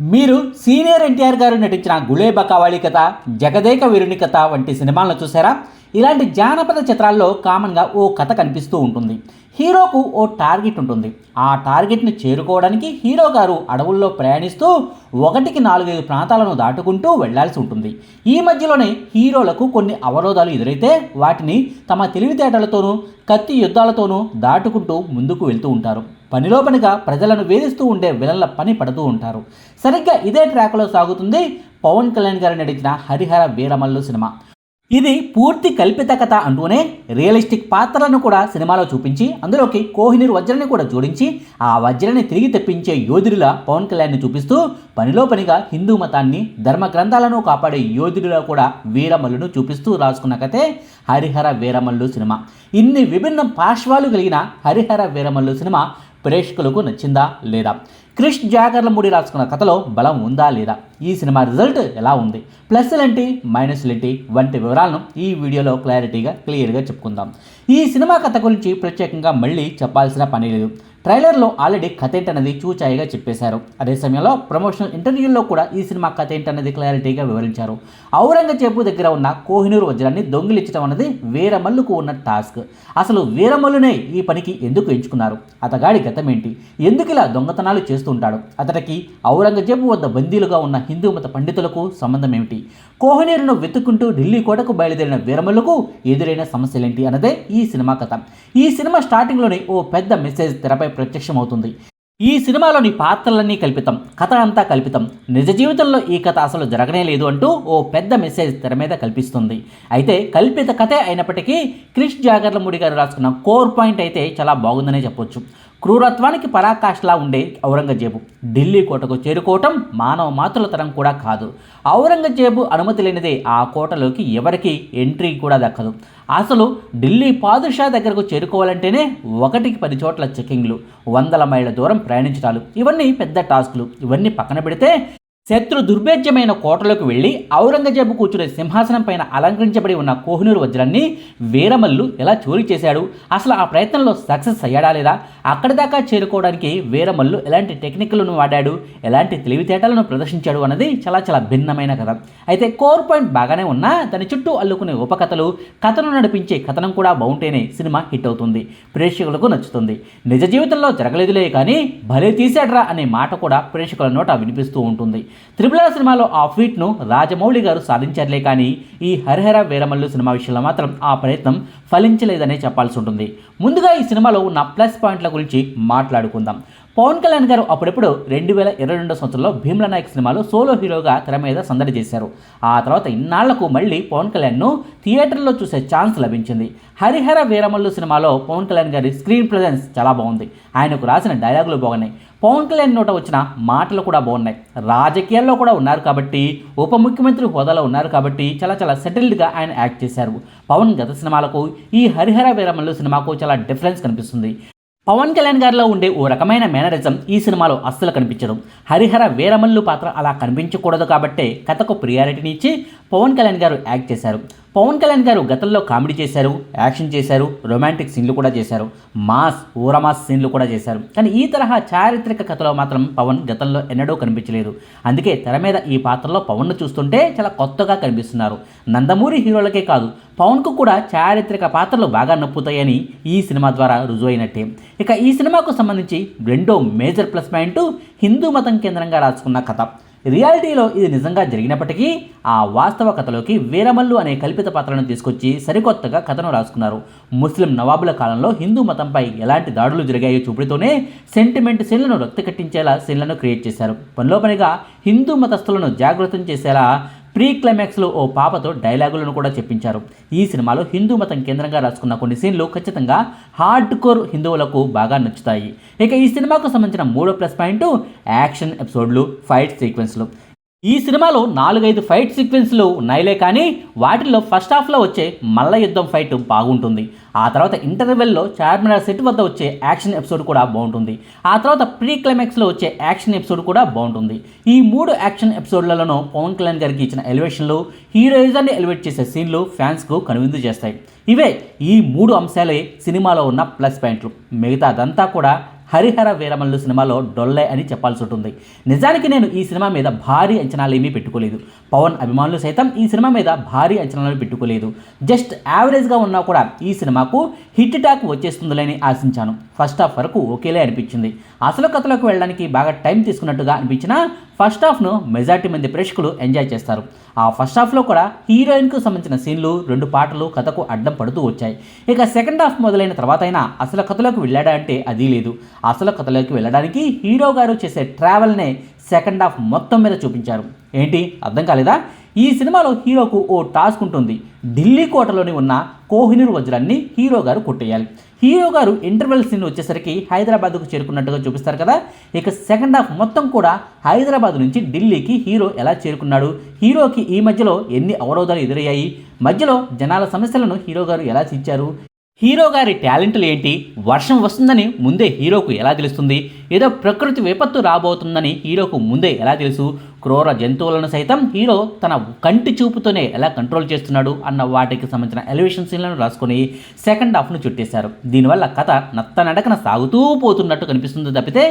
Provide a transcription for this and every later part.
మీరు సీనియర్ ఎన్టీఆర్ గారు నటించిన గుళే బకావళి కథ జగదేక వీరుని కథ వంటి సినిమాలను చూసారా? ఇలాంటి జానపద చిత్రాల్లో కామన్గా ఓ కథ కనిపిస్తూ ఉంటుంది. హీరోకు ఓ టార్గెట్ ఉంటుంది. ఆ టార్గెట్ని చేరుకోవడానికి హీరో గారు అడవుల్లో ప్రయాణిస్తూ ఒకటికి నాలుగైదు ప్రాంతాలను దాటుకుంటూ వెళ్ళాల్సి ఉంటుంది. ఈ మధ్యలోనే హీరోలకు కొన్ని అవరోధాలు ఎదురైతే వాటిని తమ తెలివితేటలతోనూ కత్తి యుద్ధాలతోనూ దాటుకుంటూ ముందుకు వెళ్తూ ఉంటారు. పనిలో పనిగా ప్రజలను వేధిస్తూ ఉండే విలన్ల పని పడుతూ ఉంటారు. సరిగ్గా ఇదే ట్రాక్లో సాగుతుంది పవన్ కళ్యాణ్ గారు నటించిన హరిహర వీరమల్లు సినిమా. ఇది పూర్తి కల్పిత కథ అంటూనే రియలిస్టిక్ పాత్రలను కూడా సినిమాలో చూపించి అందులోకి కోహినూర్ వజ్రని కూడా జోడించి ఆ వజ్రని తిరిగి తెప్పించే యోధుడిలా పవన్ కళ్యాణ్ని చూపిస్తూ పనిలో పనిగా హిందూ మతాన్ని ధర్మ గ్రంథాలను కాపాడే యోధుడిలా కూడా వీరమల్లును చూపిస్తూ రాసుకున్న కథే హరిహర వీరమల్లు సినిమా. ఇన్ని విభిన్న పార్శ్వాలు కలిగిన హరిహర వీరమల్లు సినిమా ప్రేక్షకులకు నచ్చిందా లేదా? క్రిష్ జాగర్లమూడి రాసుకున్న కథలో బలం ఉందా లేదా? ఈ సినిమా రిజల్ట్ ఎలా ఉంది? ప్లస్లేంటి మైనస్లేంటి వంటి వివరాలను ఈ వీడియోలో క్లారిటీగా క్లియర్గా చెప్పుకుందాం. ఈ సినిమా కథ గురించి ప్రత్యేకంగా మళ్ళీ చెప్పాల్సిన పని లేదు. ట్రైలర్లో ఆల్రెడీ కథ ఏంటన్నది చూచాయిగా చెప్పేశారు. అదే సమయంలో ప్రమోషనల్ ఇంటర్వ్యూల్లో కూడా ఈ సినిమా కథ ఏంటన్నది క్లారిటీగా వివరించారు. ఔరంగజేబు దగ్గర ఉన్న కోహినూరు వజ్రాన్ని దొంగిలించడం అన్నది వీరమల్లుకు ఉన్న టాస్క్. అసలు వీరమల్లునే ఈ పనికి ఎందుకు ఎంచుకున్నారు? అతగాడి గతం ఏంటి ఎందుకు ఇలా దొంగతనాలు చేస్తుంటాడు? అతడికి ఔరంగజేబు వద్ద బందీలుగా ఉన్న హిందూ మత పండితులకు సంబంధం ఏమిటి కోహినూరును వెతుక్కుంటూ ఢిల్లీ కోటకు బయలుదేరిన వీరమల్లుకు ఎదురైన సమస్యలేంటి అన్నదే ఈ సినిమా కథ. ఈ సినిమా స్టార్టింగ్లోనే ఓ పెద్ద మెసేజ్ తెరపై ప్రత్యక్షమవుతుంది. ఈ సినిమాలోని పాత్రలన్నీ కల్పితం కథ అంతా కల్పితం. నిజ జీవితంలో ఈ కథ అసలు జరగనే లేదు అంటూ ఓ పెద్ద మెసేజ్ తెర మీద కల్పిస్తుంది. అయితే కల్పిత కథే అయినప్పటికీ క్రిష్ జాగర్లమూడి గారు రాసుకున్న కోర్ పాయింట్ అయితే చాలా బాగుందనే చెప్పొచ్చు. క్రూరత్వానికి పరాకాష్లా ఉండే ఔరంగజేబు. ఢిల్లీ కోటకు చేరుకోవటం మానవ మాతృల తరం కూడా కాదు. ఔరంగజేబు అనుమతి లేనిదే ఆ కోటలోకి ఎవరికి ఎంట్రీ కూడా దక్కదు. అసలు ఢిల్లీ పాదుషా దగ్గరకు చేరుకోవాలంటేనే ఒకటికి పది చోట్ల చెకింగ్లు వందల మైళ్ళ దూరం ప్రయాణించటాలు ఇవన్నీ పెద్ద టాస్క్లు. ఇవన్నీ పక్కన పెడితే శత్రు దుర్భేద్యమైన కోటలోకి వెళ్ళి ఔరంగజేబు కూర్చునే సింహాసనం పైన అలంకరించబడి ఉన్న కోహినూరు వజ్రాన్ని వీరమల్లు ఎలా చోరీ చేశాడు? అసలు ఆ ప్రయత్నంలో సక్సెస్ అయ్యాడా లేదా? అక్కడి దాకా చేరుకోవడానికి వీరమల్లు ఎలాంటి టెక్నిక్లను వాడాడు? ఎలాంటి తెలివితేటలను ప్రదర్శించాడు అన్నది చాలా చాలా భిన్నమైన కథ. అయితే కోర్ పాయింట్ బాగానే ఉన్నా దాని చుట్టూ అల్లుకునే ఉపకథలు కథను నడిపించే కథనం కూడా బాగుంటేనే సినిమా హిట్ అవుతుంది ప్రేక్షకులకు నచ్చుతుంది. నిజ జీవితంలో జరగలేదులే కానీ భలే తీసాడ్రా అనే మాట కూడా ప్రేక్షకుల నోట వినిపిస్తూ ఉంటుంది. త్రిపుల సినిమాలో ఆ ఫీట్ను రాజమౌళి గారు సాధించారులే కానీ ఈ హరిహర వీరమల్లు సినిమా విషయంలో మాత్రం ఆ ప్రయత్నం ఫలించలేదనే చెప్పాల్సి ఉంటుంది. ముందుగా ఈ సినిమాలో ఉన్న ప్లస్ పాయింట్ల గురించి మాట్లాడుకుందాం. పవన్ కళ్యాణ్ గారు అప్పుడప్పుడు రెండు వేల ఇరవై రెండో సంవత్సరంలో భీమ్ల నాయక్ సినిమాలో సోలో హీరోగా తెర మీద సందడి చేశారు. ఆ తర్వాత ఇన్నాళ్ళకు మళ్ళీ పవన్ కళ్యాణ్ను థియేటర్లో చూసే ఛాన్స్ లభించింది. హరిహర వీరమల్లు సినిమాలో పవన్ కళ్యాణ్ గారి స్క్రీన్ ప్రజెన్స్ చాలా బాగుంది. ఆయనకు రాసిన డైలాగులు బాగున్నాయి. పవన్ కళ్యాణ్ నోట వచ్చిన మాటలు కూడా బాగున్నాయి. రాజకీయాల్లో కూడా ఉన్నారు కాబట్టి ఉప ముఖ్యమంత్రి హోదాలో ఉన్నారు కాబట్టి చాలా చాలా సెటిల్డ్గా ఆయన యాక్ట్ చేశారు. పవన్ గత సినిమాలకు ఈ హరిహర వీరమల్లు సినిమాకు చాలా డిఫరెన్స్ కనిపిస్తుంది. పవన్ కళ్యాణ్ గారిలో ఉండే ఓ రకమైన మేనరిజం ఈ సినిమాలో అస్సలు కనిపించదు. హరిహర వీరమల్లు పాత్ర అలా కనిపించకూడదు కాబట్టే కథకు ప్రియారిటీని ఇచ్చి పవన్ కళ్యాణ్ గారు యాక్ట్ చేశారు. పవన్ కళ్యాణ్ గారు గతంలో కామెడీ చేశారు యాక్షన్ చేశారు రొమాంటిక్ సీన్లు కూడా చేశారు మాస్ ఊరమాస్ సీన్లు కూడా చేశారు. కానీ ఈ తరహా చారిత్రక కథలో మాత్రం పవన్ గతంలో ఎన్నడూ కనిపించలేదు. అందుకే తెర మీద ఈ పాత్రలో పవన్ను చూస్తుంటే చాలా కొత్తగా కనిపిస్తున్నారు. నందమూరి హీరోలకే కాదు పవన్కు కూడా చారిత్రక పాత్రలు బాగా నొప్పుతాయని ఈ సినిమా ద్వారా రుజువైనట్టే ఇక ఈ సినిమాకు సంబంధించి రెండో మేజర్ ప్లస్ పాయింట్ హిందూ మతం కేంద్రంగా రాసుకున్న కథ. రియాలిటీలో ఇది నిజంగా జరిగినప్పటికీ ఆ వాస్తవ కథలోకి వీరమల్లు అనే కల్పిత పాత్రను తీసుకొచ్చి సరికొత్తగా కథను రాసుకున్నారు. ముస్లిం నవాబుల కాలంలో హిందూ మతంపై ఎలాంటి దాడులు జరిగాయో చూపుడుతూనే సెంటిమెంట్ సీన్లను రక్తి కట్టించేలా సీన్లను క్రియేట్ చేశారు. పనిలో పనిగా హిందూ మతస్థులను జాగృతం చేసేలా ప్రీ క్లైమాక్స్లో ఓ పాపతో డైలాగులను కూడా చెప్పించారు. ఈ సినిమాలో హిందూ మతం కేంద్రంగా రాసుకున్న కొన్ని సీన్లు ఖచ్చితంగా హార్డ్ కోర్ హిందువులకు బాగా నచ్చుతాయి. ఇక ఈ సినిమాకు సంబంధించిన మూడో ప్లస్ పాయింట్ యాక్షన్ ఎపిసోడ్లు ఫైట్ సీక్వెన్స్లు. ఈ సినిమాలో నాలుగైదు ఫైట్ సీక్వెన్స్లు ఉన్నాయిలే కానీ వాటిల్లో ఫస్ట్ హాఫ్లో వచ్చే మల్ల యుద్ధం ఫైట్ బాగుంటుంది. ఆ తర్వాత ఇంటర్వెల్లో చార్మినార్ సెట్ వద్ద వచ్చే యాక్షన్ ఎపిసోడ్ కూడా బాగుంటుంది. ఆ తర్వాత ప్రీ క్లైమాక్స్లో వచ్చే యాక్షన్ ఎపిసోడ్ కూడా బాగుంటుంది. ఈ మూడు యాక్షన్ ఎపిసోడ్లలోనూ పవన్ కళ్యాణ్ గారికి ఇచ్చిన ఎలివేషన్లు హీరోయిజాన్ని ఎలివేట్ చేసే సీన్లు ఫ్యాన్స్కు కనువిందు చేస్తాయి. ఇవే ఈ మూడు అంశాలే సినిమాలో ఉన్న ప్లస్ పాయింట్లు. మిగతాదంతా కూడా హరిహర వీరమల్లు సినిమాలో డొల్లే అని చెప్పాల్సి ఉంటుంది. నిజానికి నేను ఈ సినిమా మీద భారీ అంచనాలు ఏమీ పెట్టుకోలేదు. పవన్ అభిమానులు సైతం ఈ సినిమా మీద భారీ అంచనాలు పెట్టుకోలేదు. జస్ట్ యావరేజ్గా ఉన్నా కూడా ఈ సినిమాకు హిట్ టాక్ వచ్చేస్తుందిలేని ఆశించాను. ఫస్ట్ హాఫ్ వరకు ఓకేలే అనిపించింది. అసలు కథలోకి వెళ్ళడానికి బాగా టైం తీసుకున్నట్టుగా అనిపించినా ఫస్ట్ హాఫ్ను మెజార్టీ మంది ప్రేక్షకులు ఎంజాయ్ చేస్తారు. ఆ ఫస్ట్ హాఫ్లో కూడా హీరోయిన్కు సంబంధించిన సీన్లు రెండు పాటలు కథకు అడ్డం పడుతూ వచ్చాయి. ఇక సెకండ్ హాఫ్ మొదలైన తర్వాత అయినా అసలు కథలోకి వెళ్ళాడా అంటే అది లేదు. అసలు కథలోకి వెళ్ళడానికి హీరో గారు చేసే ట్రావెల్నే సెకండ్ హాఫ్ మొత్తం మీద చూపించారు. ఏంటి? అర్థం కాలేదా? ఈ సినిమాలో హీరోకు ఓ టాస్క్ ఉంటుంది. ఢిల్లీ కోటలోని ఉన్న కోహినూర్ వజ్రాన్ని హీరో గారు కొట్టేయాలి. హీరో గారు ఇంటర్వెల్ సీన్ వచ్చేసరికి హైదరాబాద్కు చేరుకున్నట్టుగా చూపిస్తారు కదా. ఇక సెకండ్ హాఫ్ మొత్తం కూడా హైదరాబాద్ నుంచి ఢిల్లీకి హీరో ఎలా చేరుకున్నాడు? హీరోకి ఈ మధ్యలో ఎన్ని అవరోధాలు ఎదురయ్యాయి? మధ్యలో జనాల సమస్యలను హీరో గారు ఎలా తీర్చారు? హీరో గారి టాలెంట్లు ఏంటి? వర్షం వస్తుందని ముందే హీరోకు ఎలా తెలుస్తుంది? ఏదో ప్రకృతి విపత్తు రాబోతుందని హీరోకు ముందే ఎలా తెలుసు? క్రూర జంతువులను సైతం హీరో తన కంటి చూపుతోనే ఎలా కంట్రోల్ చేస్తున్నాడు అన్న వాటికి సంబంధించిన ఎలివేషన్ సీన్లను రాసుకొని సెకండ్ హాఫ్ను చుట్టేశారు. దీనివల్ల కథ నత్తనడకన సాగుతూ పోతున్నట్టు కనిపిస్తుంది తప్పితే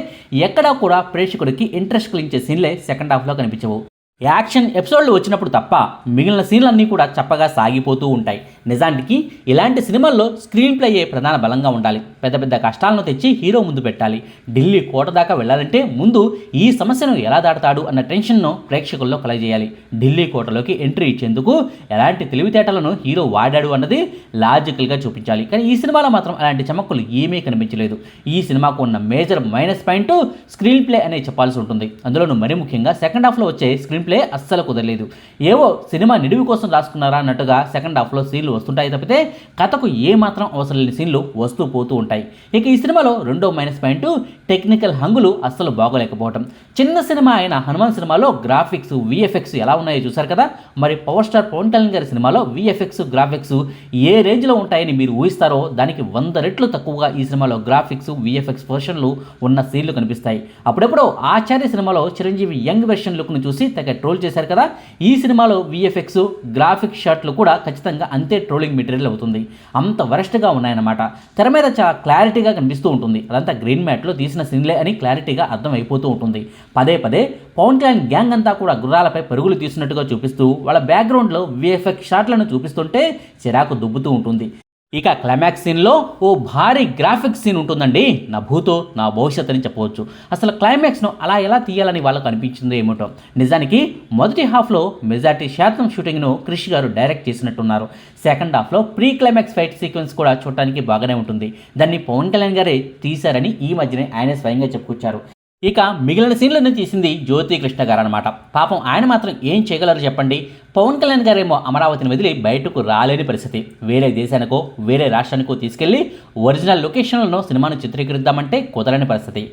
ఎక్కడా కూడా ప్రేక్షకుడికి ఇంట్రెస్ట్ కలిగించే సీన్లే సెకండ్ హాఫ్లో కనిపించవు. యాక్షన్ ఎపిసోడ్లు వచ్చినప్పుడు తప్ప మిగిలిన సీన్లన్నీ కూడా చప్పగా సాగిపోతూ ఉంటాయి. నిజానికి ఇలాంటి సినిమాల్లో స్క్రీన్ ప్లే ప్రధాన బలంగా ఉండాలి. పెద్ద పెద్ద కష్టాలను తెచ్చి హీరో ముందు పెట్టాలి. ఢిల్లీ కోట దాకా వెళ్ళాలంటే ముందు ఈ సమస్యను ఎలా దాటుతాడు అన్న టెన్షన్ను ప్రేక్షకుల్లో కలగజేయాలి. ఢిల్లీ కోటలోకి ఎంట్రీ ఇచ్చేందుకు ఎలాంటి తెలివితేటలను హీరో వాడాడు అన్నది లాజికల్గా చూపించాలి. కానీ ఈ సినిమాలో మాత్రం అలాంటి చమక్కులు ఏమీ కనిపించలేదు. ఈ సినిమాకు ఉన్న major minus point screenplay అనే చెప్పాల్సి ఉంటుంది. అందులోనూ మరీ ముఖ్యంగా సెకండ్ హాఫ్లో వచ్చే స్క్రీన్ ప్లే అస్సలు కుదరలేదు. ఏవో సినిమా నిడివి కోసం రాసుకున్నారా అన్నట్టుగా సెకండ్ హాఫ్లో సీన్లు వస్తుంటాయి తప్పితే కథకు ఏ మాత్రం అవసరం లేని సీన్లు వస్తూ పోతూ ఉంటాయి. ఇక ఈ సినిమాలో రెండో మైనస్ పాయింట్ టెక్నికల్ హంగులు అస్సలు బాగోలేకపోవటం. చిన్న సినిమా అయిన హనుమాన్ సినిమాలో గ్రాఫిక్స్ విఎఫ్ఎక్స్ ఎలా ఉన్నాయో చూసారు కదా? మరి పవర్ స్టార్ పవన్ కళ్యాణ్ గారి సినిమాలో విఎఫ్ఎక్స్ గ్రాఫిక్స్ ఏ రేంజ్లో ఉంటాయని మీరు ఊహిస్తారో దానికి వంద రెట్లు తక్కువగా ఈ సినిమాలో గ్రాఫిక్స్ విఎఫ్ఎక్స్ వర్షన్లు ఉన్న సీన్లు కనిపిస్తాయి. అప్పుడప్పుడు ఆచార్య సినిమాలో చిరంజీవి యంగ్ వెర్షన్ లుక్ను చూసి తెగ ట్రోల్ చేశారు కదా? ఈ సినిమాలో విఎఫ్ఎక్స్ గ్రాఫిక్ షాట్లు కూడా ఖచ్చితంగా అంతే ట్రోలింగ్ మెటీరియల్ అవుతుంది. అంత వరస్ట్గా ఉన్నాయన్నమాట. తెర మీద చాలా క్లారిటీగా కనిపిస్తూ ఉంటుంది. అదంతా గ్రీన్ మ్యాట్లో తీసిన సీన్లే అని క్లారిటీగా అర్థమైపోతూ ఉంటుంది. పదే పదే పవన్ కళ్యాణ్ గ్యాంగ్ అంతా కూడా గుర్రాలపై పరుగులు తీసినట్టుగా చూపిస్తూ వాళ్ళ బ్యాక్గ్రౌండ్లో విఎఫ్ఎక్స్ షాట్లను చూపిస్తుంటే చిరాకు దుబ్బుతూ ఉంటుంది. ఇక క్లైమాక్స్ సీన్లో ఓ భారీ గ్రాఫిక్స్ సీన్ ఉంటుందండి. నా భూతో నా భవిష్యత్ అని చెప్పవచ్చు. అసలు క్లైమాక్స్ను అలా ఎలా తీయాలని వాళ్ళకు అనిపించిందో ఏమిటో. నిజానికి మొదటి హాఫ్లో మెజార్టీ శాతం షూటింగ్ను క్రిష్ గారు డైరెక్ట్ చేసినట్టున్నారు. సెకండ్ హాఫ్లో ప్రీ క్లైమాక్స్ ఫైట్ సీక్వెన్స్ కూడా చూడటానికి బాగానే ఉంటుంది. దాన్ని పవన్ కళ్యాణ్ గారే తీశారని ఈ మధ్యనే ఆయన స్వయంగా చెప్పుకొచ్చారు. ఇక మిగిలిన సీన్లను తీసింది జ్యోతి కృష్ణ గారు అనమాట పాపం ఆయన మాత్రం ఏం చేయగలరు చెప్పండి? పవన్ కళ్యాణ్ గారేమో అమరావతిని వదిలి బయటకు రాలేని పరిస్థితి. వేరే దేశానికో వేరే రాష్ట్రానికో తీసుకెళ్ళి ఒరిజినల్ లొకేషన్లను సినిమాను చిత్రీకరిద్దామంటే కుదరని పరిస్థితి.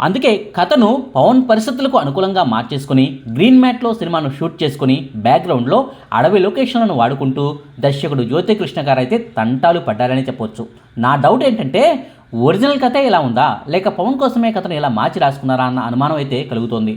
అందుకే కథను పవన్ పరిస్థితులకు అనుకూలంగా మార్చేసుకుని గ్రీన్ మ్యాట్లో సినిమాను షూట్ చేసుకుని బ్యాక్గ్రౌండ్లో అడవి లొకేషన్లను వాడుకుంటూ దర్శకుడు జ్యోతి కృష్ణ గారు అయితే తంటాలు పడ్డారని చెప్పొచ్చు. నా డౌట్ ఏంటంటే ఒరిజినల్ కథే ఇలా ఉందా? లేక పవన్ కోసమే కథను ఇలా మార్చి రాసుకున్నారా అన్న అనుమానం అయితే కలుగుతోంది.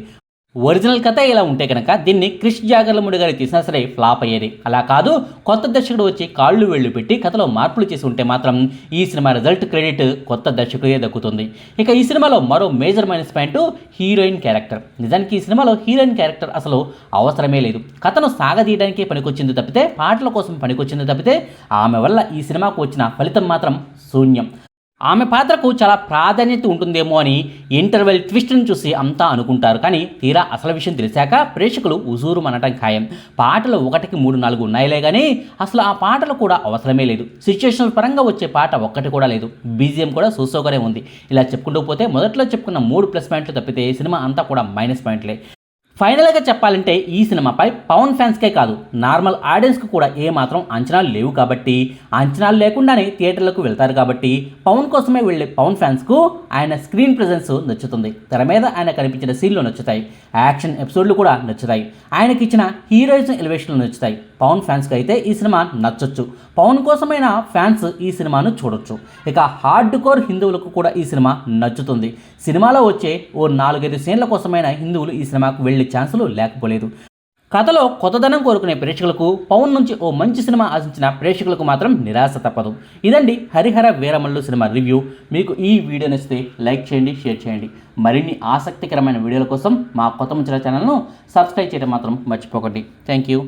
ఒరిజినల్ కథ ఇలా ఉంటే కనుక దీన్ని క్రిష్ జాగర్లముడి గారు తీసినా సరే ఫ్లాప్ అయ్యేది. అలా కాదు కొత్త దర్శకుడు వచ్చి కాళ్ళు వేళ్ళు పెట్టి కథలో మార్పులు చేసి ఉంటే మాత్రం ఈ సినిమా రిజల్ట్ క్రెడిట్ కొత్త దర్శకుడికే దక్కుతుంది. ఇక ఈ సినిమాలో మరో major minus point heroine character నిజానికి ఈ సినిమాలో హీరోయిన్ క్యారెక్టర్ అసలు అవసరమే లేదు. కథను సాగదీయడానికి పనికొచ్చింది తప్పితే పాటల కోసం పనికొచ్చింది తప్పితే ఆమె వల్ల ఈ సినిమాకు వచ్చిన ఫలితం మాత్రం శూన్యం. ఆమె పాత్రకు చాలా ప్రాధాన్యత ఉంటుందేమో అని ఇంటర్వెల్ ట్విస్ట్ను చూసి అంతా అనుకుంటారు. కానీ తీరా అసలు విషయం తెలిసాక ప్రేక్షకులు ఉజూరు మనటం ఖాయం. పాటలు ఒకటికి మూడు నాలుగు ఉన్నాయిలే కానీ అసలు ఆ పాటలు కూడా అవసరమే లేదు. సిచ్యుయేషనల్ పరంగా వచ్చే పాట ఒక్కటి కూడా లేదు. బీజిఎం కూడా సూసోగానే ఉంది. ఇలా చెప్పుకుంటూ పోతే మొదట్లో చెప్పుకున్న మూడు ప్లస్ పాయింట్లు తప్పితే సినిమా అంతా కూడా మైనస్ పాయింట్లే. ఫైనల్గా చెప్పాలంటే ఈ సినిమాపై పవన్ ఫ్యాన్స్కే కాదు నార్మల్ ఆడియన్స్కి కూడా ఏమాత్రం అంచనాలు లేవు కాబట్టి అంచనాలు లేకుండానే థియేటర్లకు వెళ్తారు కాబట్టి పవన్ కోసమే వెళ్ళే పవన్ ఫ్యాన్స్కు ఆయన స్క్రీన్ ప్రజెన్స్ నచ్చుతుంది. తెర మీద ఆయన కనిపించిన సీన్లు నచ్చుతాయి. యాక్షన్ ఎపిసోడ్లు కూడా నచ్చుతాయి. ఆయనకి ఇచ్చిన హీరోయిజం ఎలివేషన్లు నచ్చుతాయి. పవన్ ఫ్యాన్స్కి అయితే ఈ సినిమా నచ్చొచ్చు. పవన్ కోసమైన ఫ్యాన్స్ ఈ సినిమాను చూడొచ్చు. ఇక హార్డ్ కోర్ హిందువులకు కూడా ఈ సినిమా నచ్చుతుంది. సినిమాలో వచ్చే ఓ నాలుగైదు సీన్ల కోసమైన హిందువులు ఈ సినిమాకు వెళ్ళి ఛాన్సులు లేకపోలేదు. కథలో కొత్తదనం కోరుకునే ప్రేక్షకులకు పవన్ నుంచి ఓ మంచి సినిమా ఆశించిన ప్రేక్షకులకు మాత్రం నిరాశ తప్పదు. ఇదండి హరిహర వీరమల్లు సినిమా రివ్యూ. మీకు ఈ వీడియో నచ్చితే లైక్ చేయండి షేర్ చేయండి. మరిన్ని ఆసక్తికరమైన వీడియోల కోసం మా కొత్త ముచ్చల ఛానల్ను సబ్స్క్రైబ్ చేయడం మాత్రం మర్చిపోకండి. Thank you.